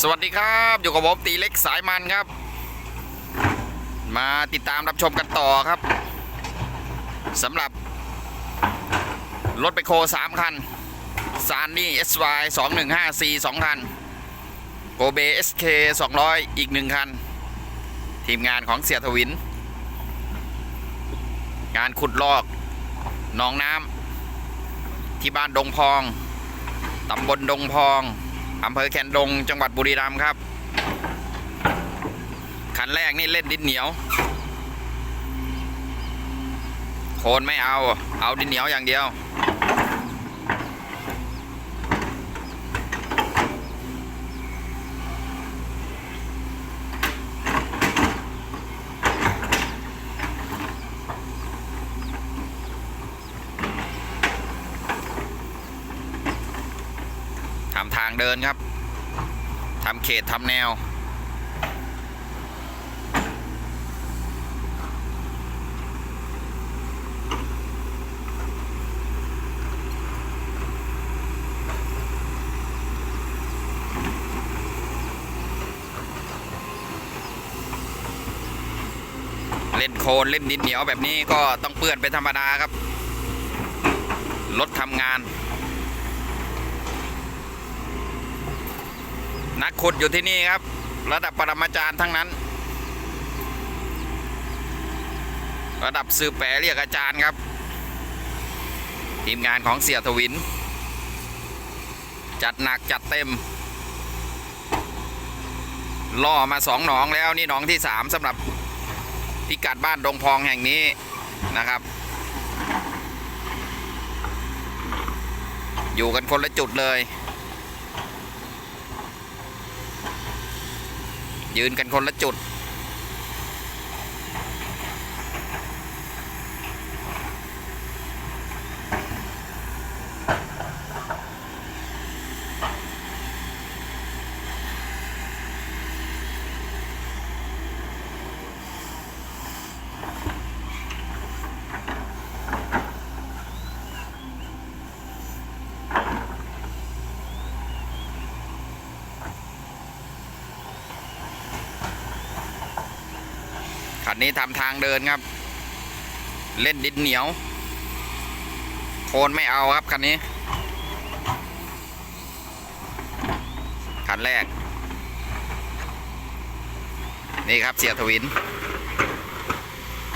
สวัสดีครับ อยู่กับผมตีเล็กสายมันครับ มาติดตามรับชมกันต่อครับสำหรับ รถไปโคสามคันซานนี่ SY 215 C 2คันโกเบ SK 200 อีกหนึ่งคัน ทีมงานของเสียทวิน งานขุดลอกหนองน้ำที่บ้านดงพอง ตำบลดงพอง อำเภอแคนดงจังหวัดบุรีรัมย์ครับ คันแรกนี่เล่นดินเหนียว โคนไม่เอา เอาดินเหนียวอย่างเดียว เดินครับทำเขตทำแนว เล่นโคลนเล่นดินเหนียวแบบนี้ก็ต้องเปื้อนเป็นธรรมดาครับ รถทำงาน นักขุดอยู่ที่นี่ครับ ระดับปรมาจารย์ทั้งนั้น ระดับสืบแปรเรียกอาจารย์ครับ ทีมงานของเสียทวิน จัดหนักจัดเต็ม ล่อมาสองหนองแล้วนี่หนองที่สามสำหรับพิกัดบ้านดงพองแห่งนี้นะครับ อยู่กันคนละจุดเลย ยืนกันคนละจุด คันนี้ทำทางเดินครับ เล่นดินเหนียว โคนไม่เอาครับคันนี้คันแรก นี่ครับเสียทวิน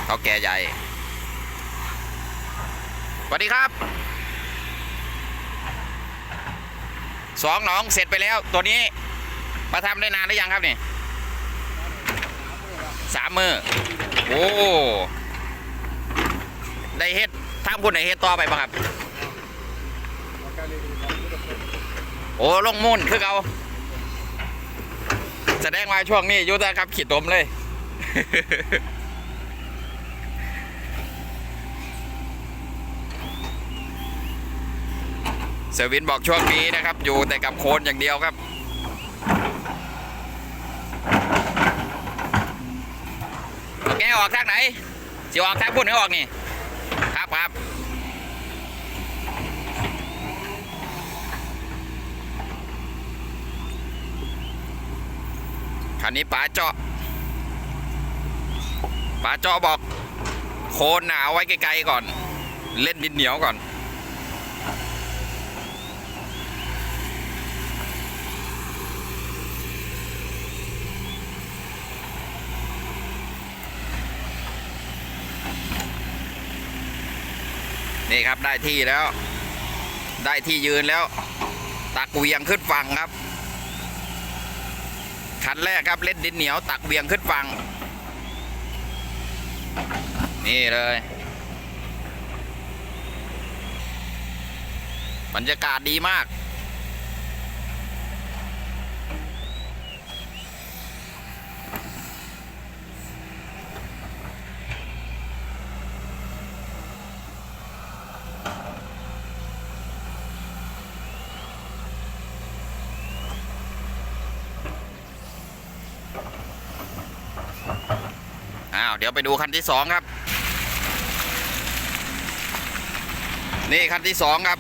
เขาแก่ใหญ่สวัสดีครับสองหนองเสร็จไปแล้วตัวนี้มาทำได้นานหรือยังครับนี่ สามมือโอ้ได้เฮ็ดทำคุณได้เฮ็ดต่อไปปะครับ โอ้ลงมุ่นคือเอาแสดงว่าช่วงนี้อยุทธครับขีดตมเลยเซอร์วินบอกช่วงนี้นะครับ อยู่แต่กับโคนอย่างเดียวครับ แก ออกทางไหนสิออกทางพุ่นหรือออกนี่ ครับครับคันนี้ป๋าเจาะป๋าเจาะบอก โคนหนาวไว้ไกลๆก่อน เล่นดินเหนียวก่อน นี่ครับได้ที่แล้ว ได้ที่ยืนแล้ว ตักเวียงขึ้นฝั่งครับคันแรกครับเล่นดินเหนียวตักเวียงขึ้นฝั่งนี่เลย บรรยากาศดีมาก อ้าวเดี๋ยวไปดูคันที่สองครับ นี่คันที่สองครับ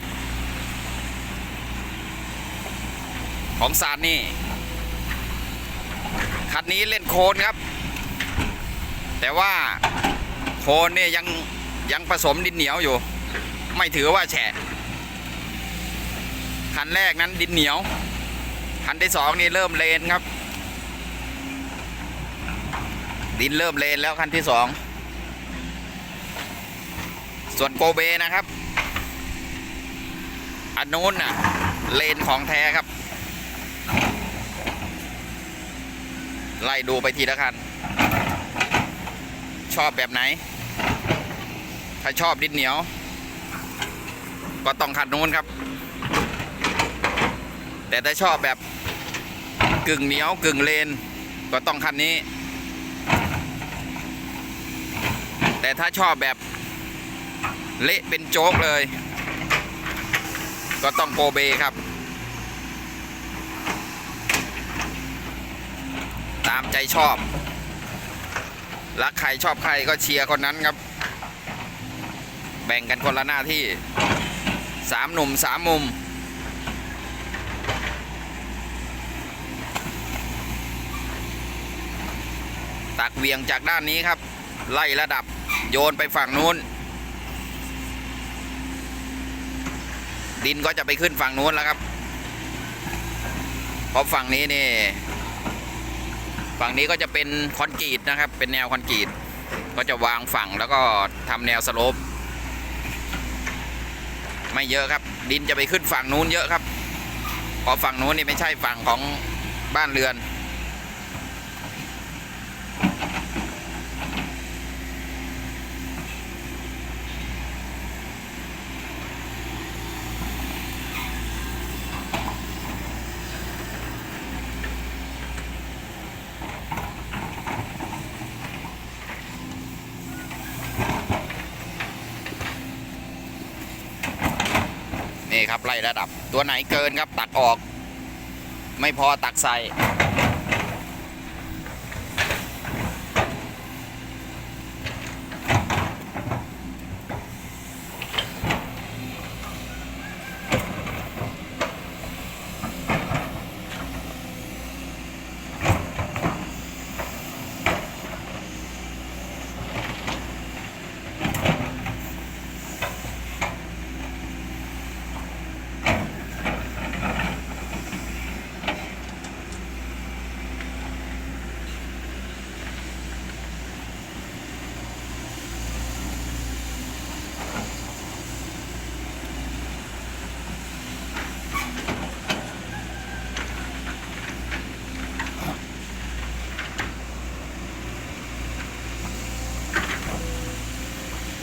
ของซานนี่คันนี้เล่นโคนครับ แต่ว่าโคนเนี่ยยังยังผสมดินเหนียวอยู่ ไม่ถือว่าแฉะคันแรกนั้นดินเหนียว คันที่สองนี่เริ่มเลนครับ ดินเริ่มเลนแล้วคันที่สอง ส่วนโกเบนะครับ อันนู้นน่ะ เลนของแท้ครับ ไล่ดูไปทีละคัน ชอบแบบไหน ถ้าชอบดินเหนียว ก็ต้องคันนู้นครับ แต่ถ้าชอบแบบกึ่งเหนียวกึ่งเลน ก็ต้องคันนี้ แต่ถ้าชอบแบบเละเป็นโจ๊กเลย ก็ต้องโกเบครับ ตามใจชอบ รักใครชอบใครก็เชียร์คนนั้นครับ แบ่งกันคนละหน้าที่สามหนุ่มสามมุม ตักเวียงจากด้านนี้ครับ ไล่ระดับ โยนไปฝั่งนู้น ดินก็จะไปขึ้นฝั่งนู้นแล้วครับเพราะฝั่งนี้นี่ ฝั่งนี้ก็จะเป็นคอนกรีตนะครับ เป็นแนวคอนกรีต ก็จะวางฝั่งแล้วก็ทำแนวสโลปไม่เยอะครับ ดินจะไปขึ้นฝั่งนู้นเยอะครับเพราะฝั่งนู้นนี่ไม่ใช่ฝั่งของบ้านเรือน นี่ ครับไล่ระดับ ตัวไหนเกินครับตัดออก ไม่พอตักใส่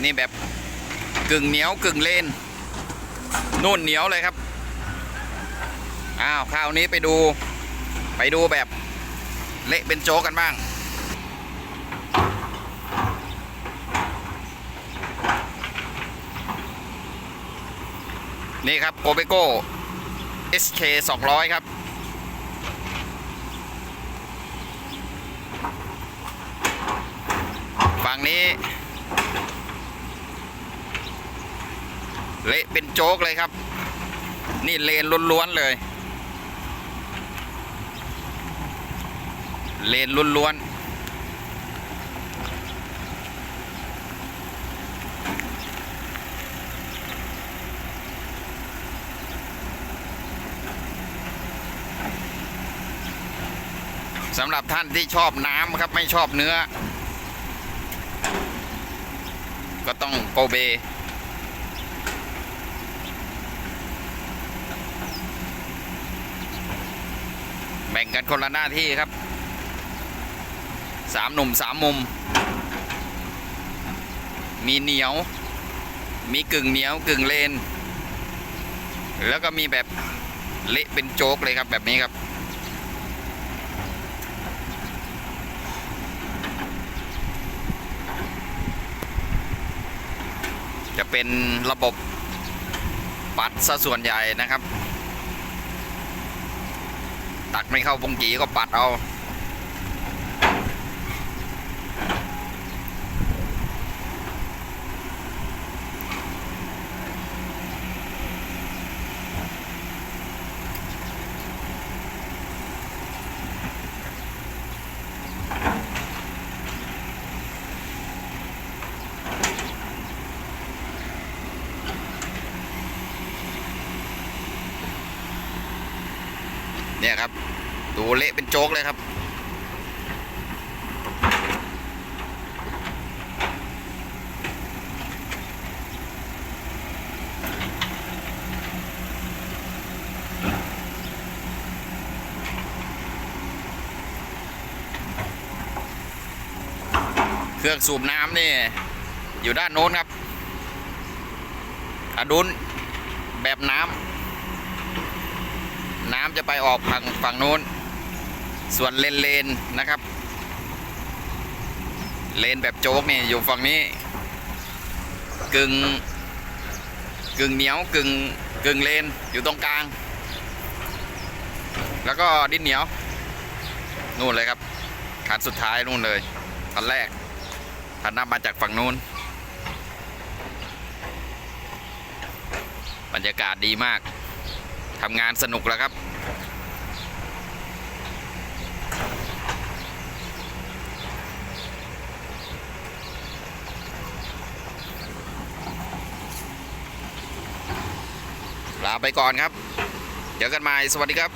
นี่แบบกึ่งเหนียวกึ่งเลนนุ่นเหนียวเลยครับ อ้าวคราวนี้ไปดู ไปดูแบบเละเป็นโจ๊กกันบ้าง นี่ครับโกเบโก้ SK 200 ครับ ฝั่งนี้ เละเป็นโจ๊กเลยครับ นี่เลนล้วนๆเลย เลนล้วนๆสำหรับท่านที่ชอบน้ำครับไม่ชอบเนื้อ ก็ต้องโกเบ แบ่ง กันคนละหน้าที่ครับสามหนุ่มสามมุม มีเหนียว มีกึ่งเหนียวกึ่งเลน แล้วก็มีแบบเละเป็นโจ๊กเลยครับแบบนี้ครับ จะเป็นระบบปัดซะส่วนใหญ่นะครับ ตัดไม่เข้าปงจีก็ปัดเอา เนี่ยครับ ดูเละเป็นโจ๊กเลยครับ เครื่องสูบน้ำนี่ อยู่ด้านโน้นครับอดุลแบบน้ำ น้ำจะไปออกฝั่งฝั่งโน้น ส่วนเลนเลนนะครับ เลนแบบโจ๊กนี่อยู่ฝั่งนี้ กึ่งกึ่งเหนียวกึ่งกึ่งเลนอยู่ตรงกลาง แล้วก็ดินเหนียว นู่นเลยครับคันสุดท้ายนู่นเลยคันแรกคันน้ำมาจากฝั่งนู้น บรรยากาศดีมาก ทำงานสนุกแล้วครับ ลาไปก่อนครับเจอกันใหม่สวัสดีครับ